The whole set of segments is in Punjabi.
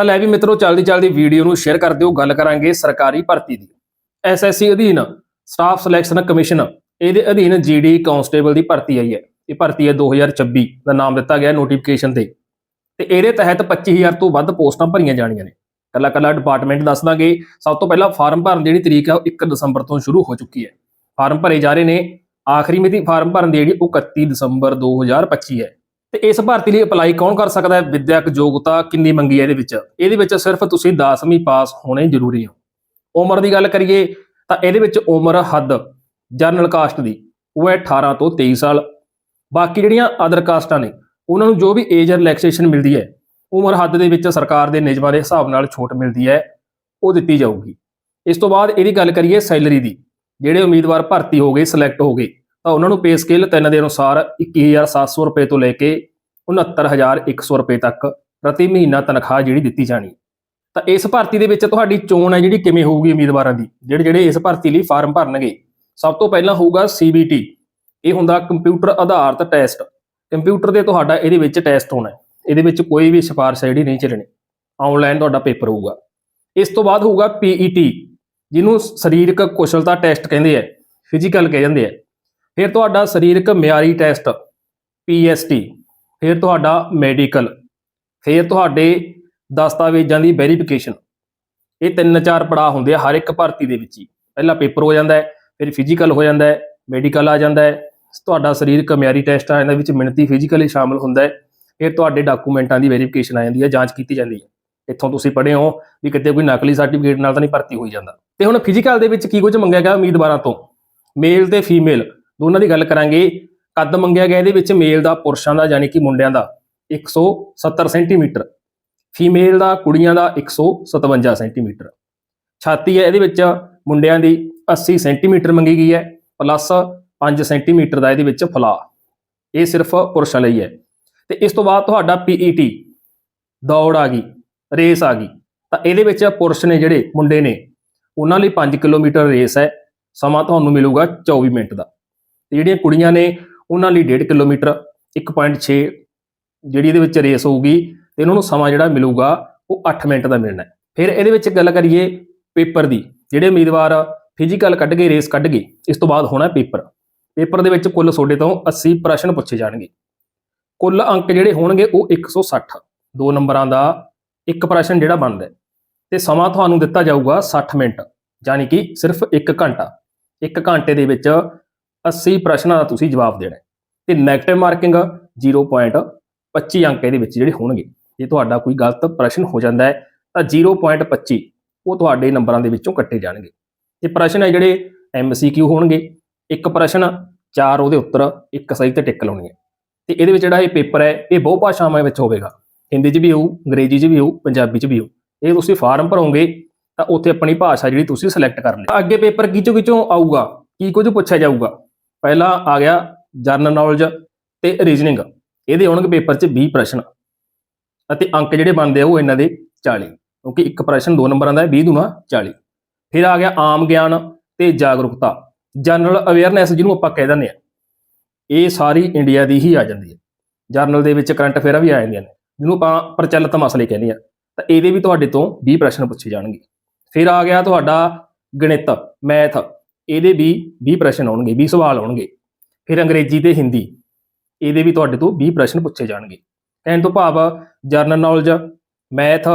ਤਾਂ ਲੈ ਵੀ ਮਿੱਤਰੋ, ਚੱਲਦੀ ਚੱਲਦੀ ਵੀਡੀਓ ਨੂੰ ਸ਼ੇਅਰ ਕਰ ਦਿਓ, ਗੱਲ ਕਰਾਂਗੇ ਸਰਕਾਰੀ ਭਰਤੀ ਦੀ। ਐਸਐਸਸੀ ਅਧੀਨ ਸਟਾਫ ਸਿਲੈਕਸ਼ਨ ਕਮਿਸ਼ਨ ਇਹਦੇ ਅਧੀਨ ਜੀਡੀ ਕਾਂਸਟੇਬਲ ਦੀ ਭਰਤੀ ਆਈ ਹੈ। ਇਹ ਭਰਤੀ ਹੈ 2026 ਦਾ ਨਾਮ ਦਿੱਤਾ ਗਿਆ ਨੋਟੀਫਿਕੇਸ਼ਨ ਤੇ। ਤੇ ਇਹਦੇ ਤਹਿਤ 25000 ਤੋਂ ਵੱਧ ਪੋਸਟਾਂ ਭਰੀਆਂ ਜਾਣੀਆਂ ਨੇ। ਕੱਲਾ ਕੱਲਾ ਡਿਪਾਰਟਮੈਂਟ ਦੱਸ ਦਾਂਗੇ, ਸਭ ਤੋਂ ਪਹਿਲਾਂ ਫਾਰਮ ਭਰਨ ਦੀ ਜਿਹੜੀ ਤਰੀਕ ਹੈ, ਉਹ 1 ਦਸੰਬਰ ਤੋਂ ਸ਼ੁਰੂ ਹੋ ਚੁੱਕੀ ਹੈ। ਫਾਰਮ ਭਰੇ ਜਾ ਰਹੇ ਨੇ, ਆਖਰੀ ਮਿਤੀ ਫਾਰਮ ਭਰਨ ਦੀ ਜਿਹੜੀ ਉਹ 31 ਦਸੰਬਰ 2025 ਹੈ। ਤੇ ਇਸ ਭਰਤੀ ਲਈ ਅਪਲਾਈ ਕੌਣ ਕਰ ਸਕਦਾ ਹੈ? ਵਿਦਿਅਕ ਯੋਗਤਾ ਕਿੰਨੀ ਮੰਗੀ ਹੈ ਇਹਦੇ ਵਿੱਚ? ਇਹਦੇ ਵਿੱਚ ਸਿਰਫ ਤੁਸੀਂ 10ਵੀਂ ਪਾਸ ਹੋਣੇ ਜ਼ਰੂਰੀ ਹੋ। ਉਮਰ ਦੀ ਗੱਲ ਕਰੀਏ ਤਾਂ ਇਹਦੇ ਵਿੱਚ ਉਮਰ ਹੱਦ, ਜਨਰਲ ਕਾਸਟ ਦੀ, ਉਹ ਹੈ 18 ਤੋਂ 23 ਸਾਲ। ਬਾਕੀ ਜਿਹੜੀਆਂ ਅਦਰ ਕਾਸਟਾਂ ਨੇ, ਉਹਨਾਂ ਨੂੰ ਜੋ ਵੀ ਏਜ ਰਿਲੈਕਸੇਸ਼ਨ ਮਿਲਦੀ ਹੈ, ਉਮਰ ਹੱਦ ਦੇ ਵਿੱਚ ਸਰਕਾਰ ਦੇ ਨਿਯਮਾਂ ਦੇ ਹਿਸਾਬ ਨਾਲ ਛੋਟ ਮਿਲਦੀ ਹੈ, ਉਹ ਦਿੱਤੀ ਜਾਊਗੀ। ਇਸ ਤੋਂ ਬਾਅਦ ਇਹਦੀ ਗੱਲ ਕਰੀਏ ਸੈਲਰੀ ਦੀ, ਜਿਹੜੇ ਉਮੀਦਵਾਰ ਭਰਤੀ ਹੋ ਗਏ ਸਿਲੈਕਟ ਹੋ ਗਏ ਤਾਂ ਉਹਨਾਂ ਨੂੰ ਪੇ ਸਕੇਲ ਤਿੰਨ ਦੇ ਅਨੁਸਾਰ 21700 ਰੁਪਏ ਤੋਂ ਲੈ ਕੇ 69100 ਰੁਪਏ ਤੱਕ ਪ੍ਰਤੀ ਮਹੀਨਾ ਤਨਖਾਹ ਜਿਹੜੀ ਦਿੱਤੀ ਜਾਣੀ। ਤਾਂ ਇਸ ਭਰਤੀ ਦੇ ਵਿੱਚ ਤੁਹਾਡੀ ਚੋਣ ਹੈ ਜਿਹੜੀ ਕਿਵੇਂ ਹੋਊਗੀ ਉਮੀਦਵਾਰਾਂ ਦੀ? ਜਿਹੜੇ ਜਿਹੜੇ ਇਸ ਭਰਤੀ ਲਈ ਫਾਰਮ ਭਰਨਗੇ। ਸਭ ਤੋਂ ਪਹਿਲਾਂ ਹੋਊਗਾ CBT ਇਹ ਹੁੰਦਾ ਕੰਪਿਊਟਰ ਆਧਾਰਿਤ ਟੈਸਟ ਕੰਪਿਊਟਰ ਤੇ ਤੁਹਾਡਾ ਇਹਦੇ ਵਿੱਚ ਟੈਸਟ ਹੋਣਾ ਇਹਦੇ ਵਿੱਚ ਕੋਈ ਵੀ ਸਿਫਾਰਿਸ਼ ਜਿਹੜੀ ਨਹੀਂ ਚੱਲਣੀ। ਆਨਲਾਈਨ ਤੁਹਾਡਾ ਪੇਪਰ ਹੋਊਗਾ। ਇਸ ਤੋਂ ਬਾਅਦ ਹੋਊਗਾ PET ਜਿਹਨੂੰ ਸਰੀਰਕ ਕੁਸ਼ਲਤਾ ਟੈਸਟ ਕਹਿੰਦੇ ਆ। ਫਿਜ਼ੀਕਲ ਕਹਿ ਜਾਂਦੇ ਆ। ਫਿਰ ਤੁਹਾਡਾ ਸਰੀਰਕ ਮਿਆਰੀ ਟੈਸਟ PST ਫਿਰ ਤੁਹਾਡਾ ਮੈਡੀਕਲ ਫਿਰ ਤੁਹਾਡੇ ਦਸਤਾਵੇਜ਼ਾਂ ਦੀ ਵੈਰੀਫਿਕੇਸ਼ਨ ਇਹ ਤਿੰਨ ਚਾਰ ਪੜਾਅ ਹੁੰਦੇ ਆ ਹਰ ਇੱਕ ਭਰਤੀ ਦੇ ਵਿੱਚ ਹੀ। ਪਹਿਲਾ ਪੇਪਰ ਹੋ ਜਾਂਦਾ ਹੈ, ਫਿਰ ਫਿਜ਼ੀਕਲ ਹੋ ਜਾਂਦਾ ਹੈ ਮੈਡੀਕਲ ਆ ਜਾਂਦਾ ਹੈ। ਤੁਹਾਡਾ ਸਰੀਰਕ ਮਿਆਰੀ ਟੈਸਟ ਆ ਜਾਂਦਾ ਵਿੱਚ ਮਿਣਤੀ ਫਿਜ਼ੀਕਲੀ ਸ਼ਾਮਲ ਹੁੰਦਾ ਹੈ, ਫਿਰ ਤੁਹਾਡੇ ਡਾਕੂਮੈਂਟਾਂ ਦੀ ਵੈਰੀਫਿਕੇਸ਼ਨ ਆ ਜਾਂਦੀ ਹੈ, ਜਾਂਚ ਕੀਤੀ ਜਾਂਦੀ ਹੈ। ਇੱਥੋਂ ਤੁਸੀਂ ਪੜ੍ਹੇ ਹੋ ਵੀ ਕਿਤੇ ਕੋਈ ਨਕਲੀ ਸਰਟੀਫਿਕੇਟ ਨਾਲ ਤਾਂ ਨਹੀਂ ਭਰਤੀ ਹੋਈ ਜਾਂਦਾ। ਤੇ ਹੁਣ ਫਿਜ਼ੀਕਲ ਦੇ ਵਿੱਚ ਕੀ ਕੁਝ ਮੰਗਿਆ ਗਿਆ ਉਮੀਦਵਾਰਾਂ ਤੋਂ? ਮੇਲ ਤੇ ਫੀਮੇਲ ਦੋਨਾਂ ਦੀ ਗੱਲ ਕਰਾਂਗੇ। ਕੱਦ ਮੰਗਿਆ ਗਿਆ ਇਹਦੇ ਵਿੱਚ ਮੇਲ ਦਾ, ਪੁਰਸ਼ਾਂ ਦਾ ਯਾਨੀ ਕਿ ਮੁੰਡਿਆਂ ਦਾ 170 ਸੈਂਟੀਮੀਟਰ। ਫੀਮੇਲ ਦਾ, ਕੁੜੀਆਂ ਦਾ 157 ਸੈਂਟੀਮੀਟਰ। ਛਾਤੀ ਹੈ ਇਹਦੇ ਵਿੱਚ ਮੁੰਡਿਆਂ ਦੀ 80 ਸੈਂਟੀਮੀਟਰ ਮੰਗੀ ਗਈ ਹੈ ਪਲੱਸ 5 ਸੈਂਟੀਮੀਟਰ ਦਾ ਇਹਦੇ ਵਿੱਚ ਫਲਾ। ਇਹ ਸਿਰਫ ਪੁਰਸ਼ਾਂ ਲਈ ਹੈ। ਤੇ ਇਸ ਤੋਂ ਬਾਅਦ ਤੁਹਾਡਾ PET ਦੌੜ ਆ ਗਈ, ਰੇਸ ਆ ਗਈ। ਤਾਂ ਇਹਦੇ ਵਿੱਚ ਪੁਰਸ਼ ਨੇ ਜਿਹੜੇ ਮੁੰਡੇ ਨੇ, ਉਹਨਾਂ ਲਈ 5 ਕਿਲੋਮੀਟਰ ਰੇਸ ਹੈ। ਸਮਾਂ ਤੁਹਾਨੂੰ ਮਿਲੂਗਾ 24 ਮਿੰਟ ਦਾ। ਤੇ ਜਿਹੜੀਆਂ ਕੁੜੀਆਂ ਨੇ ਉਹਨਾਂ ਲਈ 1.5 ਕਿਲੋਮੀਟਰ 1.6 ਜਿਹੜੀ ਇਹਦੇ ਵਿੱਚ ਰੇਸ ਹੋਊਗੀ ਤੇ ਇਹਨਾਂ ਨੂੰ ਸਮਾਂ ਜਿਹੜਾ ਮਿਲੂਗਾ ਉਹ 8 ਮਿੰਟ ਦਾ ਮਿਲਣਾ ਹੈ। ਫਿਰ ਇਹਦੇ ਵਿੱਚ ਗੱਲ ਕਰੀਏ ਪੇਪਰ ਦੀ, ਜਿਹੜੇ ਉਮੀਦਵਾਰ ਫਿਜ਼ੀਕਲ ਕੱਢ ਗਏ, ਰੇਸ ਕੱਢ ਗਏ, ਇਸ ਤੋਂ ਬਾਅਦ ਹੋਣਾ ਪੇਪਰ। ਪੇਪਰ ਦੇ ਵਿੱਚ ਕੁੱਲ ਤੁਹਾਡੇ ਤੋਂ 80 ਪ੍ਰਸ਼ਨ ਪੁੱਛੇ ਜਾਣਗੇ। ਕੁੱਲ ਅੰਕ ਜਿਹੜੇ ਹੋਣਗੇ ਉਹ 160 ਦੋ ਨੰਬਰਾਂ ਦਾ ਇੱਕ ਪ੍ਰਸ਼ਨ ਜਿਹੜਾ ਬਣਦਾ ਹੈ, ਤੇ ਸਮਾਂ ਤੁਹਾਨੂੰ ਦਿੱਤਾ ਜਾਊਗਾ 60 ਮਿੰਟ ਯਾਨੀ ਕਿ ਸਿਰਫ 1 ਘੰਟਾ। 1 ਘੰਟੇ ਦੇ ਵਿੱਚ 80 ਪ੍ਰਸ਼ਨਾਂ ਦਾ ਤੁਸੀਂ ਜਵਾਬ ਦੇਣਾ ਹੈ। ਤੇ 네ਗੇਟਿਵ ਮਾਰਕਿੰਗ 0.25 ਅੰਕ ਇਹਦੇ ਵਿੱਚ ਜਿਹੜੇ ਹੋਣਗੇ, ਜੇ ਤੁਹਾਡਾ ਕੋਈ ਗਲਤ ਪ੍ਰਸ਼ਨ ਹੋ ਜਾਂਦਾ ਹੈ, ਤਾਂ 0.25 ਉਹ ਤੁਹਾਡੇ ਨੰਬਰਾਂ ਦੇ ਵਿੱਚੋਂ ਕੱਟੇ ਜਾਣਗੇ। ਤੇ ਪ੍ਰਸ਼ਨ ਹੈ ਜਿਹੜੇ MCQ ਹੋਣਗੇ, ਇੱਕ ਪ੍ਰਸ਼ਨ, ਚਾਰ ਉਹਦੇ ਉੱਤਰ, ਇੱਕ ਸਹੀ ਤੇ ਟਿਕ ਲਾਉਣੀ ਹੈ ਤੇ ਇਹਦੇ ਵਿੱਚ ਜਿਹੜਾ ਇਹ ਪੇਪਰ ਹੈ, ਇਹ ਬਹੁ ਭਾਸ਼ਾਵਾਂ ਵਿੱਚ ਹੋਵੇਗਾ। ਹਿੰਦੀ 'ਚ ਵੀ ਹੋਊ, ਅੰਗਰੇਜ਼ੀ 'ਚ ਵੀ ਹੋਊ, ਪੰਜਾਬੀ 'ਚ ਵੀ ਹੋਊ। ਇਹ ਤੁਸੀਂ ਫਾਰਮ ਭਰੋਗੇ, ਤਾਂ ਉੱਥੇ ਆਪਣੀ ਭਾਸ਼ਾ ਜਿਹੜੀ ਤੁਸੀਂ ਸਿਲੈਕਟ ਕਰ ਲਈ ਅੱਗੇ ਪੇਪਰ ਕਿਚੋ ਕਿਚੋਂ ਆਊਗਾ, ਕੀ ਕੁਝ ਪੁੱਛਿਆ ਜਾਊਗਾ? ਪਹਿਲਾ ਆ ਗਿਆ ਜਰਨਲ ਨੌਲੇਜ ਤੇ ਰੀਜ਼ਨਿੰਗ ਇਹਦੇ ਆਉਣਗੇ ਪੇਪਰ 'ਚ 20 ਪ੍ਰਸ਼ਨ ਅਤੇ ਅੰਕ ਜਿਹੜੇ ਬਣਦੇ ਆ ਉਹ ਇਹਨਾਂ ਦੇ 40 ਕਿਉਂਕਿ ਇੱਕ ਪ੍ਰਸ਼ਨ ਦੋ ਨੰਬਰਾਂ ਦਾ ਹੈ 20 ਦੂਣਾ 40 ਫਿਰ ਆ ਗਿਆ ਆਮ ਗਿਆਨ ਤੇ ਜਾਗਰੂਕਤਾ ਜਨਰਲ ਅਵੇਅਰਨੈਸ ਜਿਹਨੂੰ ਆਪਾਂ ਕਹਿ ਦਿੰਦੇ ਆ, ਇਹ ਸਾਰੀ ਇੰਡੀਆ ਦੀ ਹੀ ਆ ਜਾਂਦੀ ਹੈ। ਜਰਨਲ ਦੇ ਵਿੱਚ ਕਰੰਟ ਅਫੇਅਰਾਂ ਵੀ ਆ ਜਾਂਦੀਆਂ ਨੇ, ਜਿਹਨੂੰ ਆਪਾਂ ਪ੍ਰਚਲਿਤ ਮਸਲੇ ਕਹਿੰਦੇ ਆ। ਤਾਂ ਇਹਦੇ ਵੀ ਤੁਹਾਡੇ ਤੋਂ 20 ਪ੍ਰਸ਼ਨ ਪੁੱਛੇ ਜਾਣਗੇ। ਫਿਰ ਆ ਗਿਆ ਤੁਹਾਡਾ ਗਣਿਤ, ਮੈਥ ਇਹਦੇ ਵੀ 20 ਪ੍ਰਸ਼ਨ ਆਉਣਗੇ 20 ਸਵਾਲ ਆਉਣਗੇ, ਫਿਰ ਅੰਗਰੇਜ਼ੀ ਤੇ ਹਿੰਦੀ, ਇਹਦੇ ਵੀ ਤੁਹਾਡੇ ਤੋਂ 20 ਪ੍ਰਸ਼ਨ ਪੁੱਛੇ ਜਾਣਗੇ। ਕਹਿਣ ਤੋਂ ਭਾਵ ਜਰਨਲ ਨੌਲੇਜ, ਮੈਥ,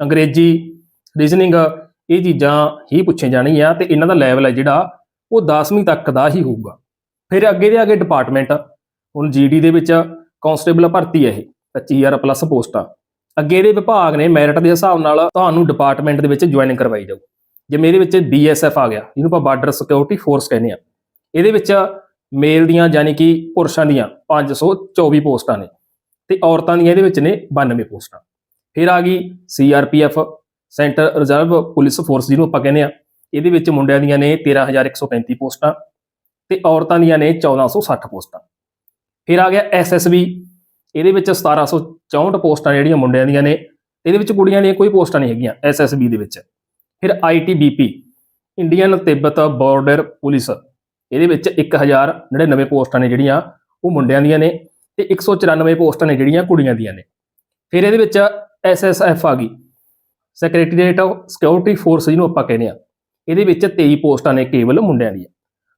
ਅੰਗਰੇਜ਼ੀ, ਰੀਜ਼ਨਿੰਗ, ਇਹ ਚੀਜ਼ਾਂ ਹੀ ਪੁੱਛੇ ਜਾਣਗੀਆਂ ਤੇ ਇਹਨਾਂ ਦਾ ਲੈਵਲ ਹੈ ਜਿਹੜਾ ਉਹ 10ਵੀਂ ਤੱਕ ਦਾ ਹੀ ਹੋਊਗਾ। ਫਿਰ ਅੱਗੇ ਦੇ ਅੱਗੇ ਡਿਪਾਰਟਮੈਂਟ ਹੁਣ ਜੀਡੀ ਦੇ ਵਿੱਚ ਕਾਂਸਟੇਬਲ ਭਰਤੀ ਹੈ ਇਹ 25000 ਪਲੱਸ ਪੋਸਟਾਂ ਅੱਗੇ ਦੇ ਵਿਭਾਗ ਨੇ ਮੈਰਿਟ ਦੇ ਹਿਸਾਬ ਨਾਲ ਤੁਹਾਨੂੰ ਡਿਪਾਰਟਮੈਂਟ ਦੇ ਵਿੱਚ ਜੁਆਇਨਿੰਗ ਕਰਵਾਈ ਜਾਊ। ਜਿਵੇਂ ਇਹਦੇ ਵਿੱਚ ਬੀਐਸਐਫ ਆ ਗਿਆ ਜਿਹਨੂੰ ਆਪਾਂ ਬਾਰਡਰ ਸਿਕਿਉਰਿਟੀ ਫੋਰਸ ਕਹਿੰਦੇ ਆ ਇਹਦੇ ਵਿੱਚ ਮੇਲ ਦੀਆਂ ਯਾਨੀ ਕਿ ਪੁਰਸ਼ਾਂ ਦੀਆਂ 524 ਪੋਸਟਾਂ ਨੇ ਤੇ ਔਰਤਾਂ ਦੀਆਂ ਇਹਦੇ ਵਿੱਚ ਨੇ 92 ਪੋਸਟਾਂ। ਫਿਰ ਆ ਗਈ CRPF centre reserve police force ਜਿਹਨੂੰ ਆਪਾਂ ਕਹਿੰਦੇ ਆ ਇਹਦੇ ਵਿੱਚ ਮੁੰਡਿਆਂ ਦੀਆਂ ਨੇ 13135 ਪੋਸਟਾਂ ਤੇ ਔਰਤਾਂ ਦੀਆਂ ਨੇ 1460 ਪੋਸਟਾਂ। ਫਿਰ ਆ ਗਿਆ ਐਸਐਸਬੀ ਇਹਦੇ ਵਿੱਚ 1764 ਪੋਸਟਾਂ ਜਿਹੜੀਆਂ ਮੁੰਡਿਆਂ ਦੀਆਂ ਨੇ, ਇਹਦੇ ਵਿੱਚ ਕੁੜੀਆਂ ਦੀਆਂ ਕੋਈ ਪੋਸਟਾਂ ਨਹੀਂ ਹੈਗੀਆਂ ਐਸਐਸਬੀ ਦੇ ਵਿੱਚ। ਫਿਰ ITBP Indian Tibet border police. ਇਹਦੇ ਵਿੱਚ 1099 ਪੋਸਟਾਂ ਨੇ ਜਿਹੜੀਆਂ, ਉਹ ਮੁੰਡਿਆਂ ਦੀਆਂ ਨੇ ਤੇ 194 ਪੋਸਟਾਂ ਨੇ ਜਿਹੜੀਆਂ ਕੁੜੀਆਂ ਦੀਆਂ ਨੇ। ਫਿਰ ਇਹਦੇ ਵਿੱਚ ਐਸਐਸਐਫ ਆ ਗਈ। ਸੈਕਟਰੀਏਟ ਆਫ ਸਿਕਿਉਰਿਟੀ ਫੋਰਸ ਜਿਹਨੂੰ ਆਪਾਂ ਕਹਿੰਦੇ ਆ। ਇਹਦੇ ਵਿੱਚ 23 ਪੋਸਟਾਂ ਨੇ ਕੇਵਲ ਮੁੰਡਿਆਂ ਦੀਆਂ।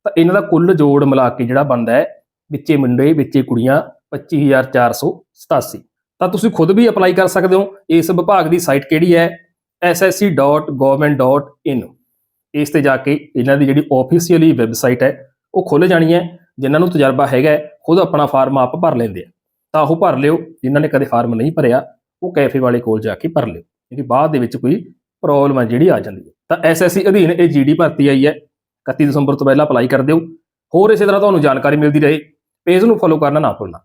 ਤਾਂ ਇਹਨਾਂ ਦਾ ਕੁੱਲ ਜੋੜ ਮਿਲਾ ਕੇ ਜਿਹੜਾ ਬਣਦਾ ਹੈ, ਵਿੱਚੇ ਮੁੰਡੇ, ਵਿੱਚੇ ਕੁੜੀਆਂ 25487 ਤਾਂ ਤੁਸੀਂ ਖੁਦ ਵੀ ਅਪਲਾਈ ਕਰ ਸਕਦੇ ਹੋ। ਇਸ ਵਿਭਾਗ ਦੀ ਸਾਈਟ ਕਿਹੜੀ ਹੈ? ssc.government.in ਇਸ ਤੇ ਜਾ ਕੇ ਇਹਨਾਂ ਦੀ ਜਿਹੜੀ ਆਫੀਸ਼ੀਅਲੀ ਵੈਬਸਾਈਟ ਹੈ, ਉਹ ਖੁੱਲ ਜਾਣੀ ਹੈ, ਜਿਨ੍ਹਾਂ ਨੂੰ ਤਜਰਬਾ ਹੈਗਾ ਖੁਦ ਆਪਣਾ ਫਾਰਮ ਆਪ ਭਰ ਲੈਂਦੇ ਆ। ਤਾਂ ਉਹ ਭਰ ਲਿਓ, ਜਿਨ੍ਹਾਂ ਨੇ ਕਦੇ ਫਾਰਮ ਨਹੀਂ ਭਰਿਆ, ਉਹ ਕੈਫੇ ਵਾਲੇ ਕੋਲ ਜਾ ਕੇ ਭਰ ਲਿਓ, ਕਿਉਂਕਿ ਬਾਅਦ ਦੇ ਵਿੱਚ ਕੋਈ ਪ੍ਰੋਬਲਮ ਹੈ ਜਿਹੜੀ ਆ ਜਾਂਦੀ ਹੈ। ਤਾਂ ਐਸਐਸਸੀ ਅਧੀਨ ਇਹ ਜੀਡੀ ਭਰਤੀ ਆਈ ਹੈ 31 ਦਸੰਬਰ ਤੋਂ ਪਹਿਲਾਂ ਅਪਲਾਈ ਕਰ ਦਿਓ। ਹੋਰ ਇਸੇ ਤਰ੍ਹਾਂ ਤੁਹਾਨੂੰ ਜਾਣਕਾਰੀ ਮਿਲਦੀ ਰਹੇ ਪੇਜ ਨੂੰ ਫੋਲੋ ਕਰਨਾ ਨਾ ਭੁੱਲਣਾ।